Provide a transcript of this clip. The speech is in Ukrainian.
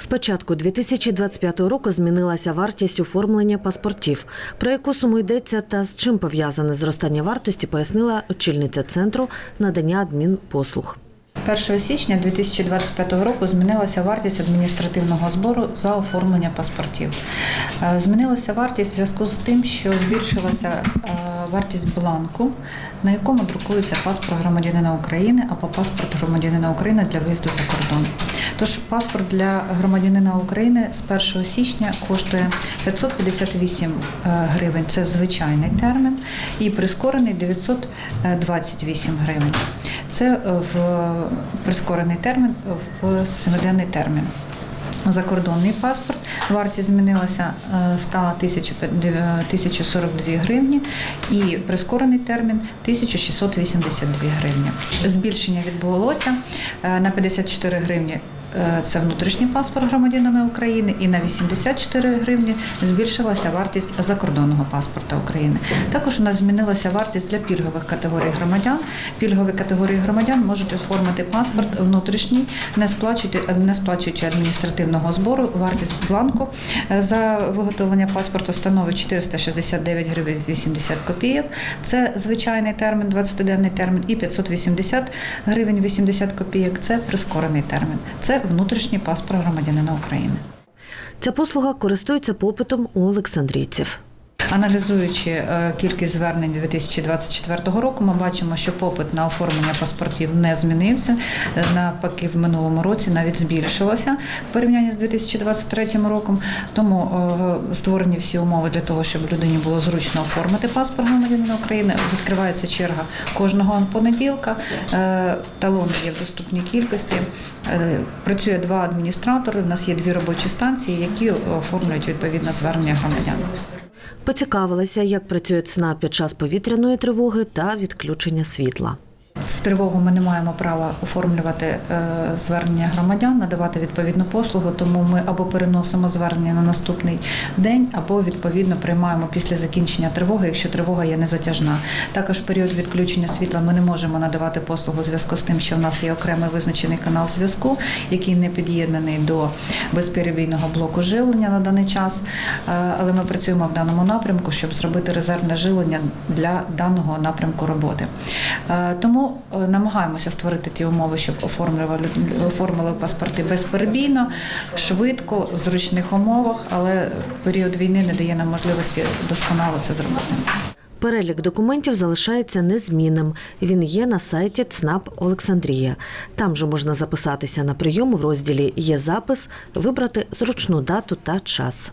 З початку 2025 року змінилася вартість оформлення паспортів. Про яку суму йдеться та з чим пов'язане зростання вартості, пояснила очільниця центру надання адмінпослуг. 1 січня 2025 року змінилася вартість адміністративного збору за оформлення паспортів. Е, Змінилася вартість в зв'язку з тим, що збільшилася е, вартість бланку, на якому друкується паспорт громадянина України або паспорт громадянина України для виїзду за кордон. Тож паспорт для громадянина України з 1 січня коштує 558 е, гривень. Це звичайний термін, і прискорений 928 гривень. Це е, в прискорений термін в семиденний термін. Закордонний паспорт вартість змінилася, е, стала 1042 гривні і прискорений термін 1682 гривні. Збільшення відбулося е, на 54 гривні. Е, Це внутрішній паспорт громадянина України, і на 84 гривні збільшилася вартість закордонного паспорта України. Також у нас змінилася вартість для пільгових категорій громадян. Пільгові категорії громадян можуть оформити паспорт внутрішній, не сплачуючи, не сплачуючи адміністративного збору. Вартість бланку е, за виготовлення паспорту становить 469 гривень 80 копійок. Це звичайний термін, 20-денний термін, і 580 гривень 80 копійок. Це прискорений термін. Це внутрішній паспорт громадянина України. Ця послуга користується попитом у олександрійців. Аналізуючи е, кількість звернень 2024 року, ми бачимо, що попит на оформлення паспортів не змінився. Е, Навпаки, в минулому році навіть збільшилося в порівнянні з 2023 роком. Тому е, створені всі умови для того, щоб людині було зручно оформити паспорт громадянина України. Відкривається черга кожного понеділка. Талони є в доступній кількості. Працює два адміністратори. У нас є дві робочі станції, які оформлюють відповідне звернення громадян. Поцікавилися, як працює ЦНА під час повітряної тривоги та відключення світла. В тривогу ми не маємо права оформлювати е, звернення громадян, надавати відповідну послугу, тому ми або переносимо звернення на наступний день, або відповідно приймаємо після закінчення тривоги, якщо тривога є незатяжна. Також в період відключення світла ми не можемо надавати послугу у зв'язку з тим, що в нас є окремий визначений канал зв'язку, який не під'єднаний до безперебійного блоку живлення на даний час. Е, Але ми працюємо в даному напрямку, щоб зробити резервне живлення для даного напрямку роботи. Е, Тому намагаємося створити ті умови, щоб оформлювали оформили паспорти безперебійно, швидко, в зручних умовах, але період війни не дає нам можливості досконало це зробити. Перелік документів залишається незмінним. Він є на сайті ЦНАП Олександрія. Там же можна записатися на прийом в розділі Є запис, вибрати зручну дату та час.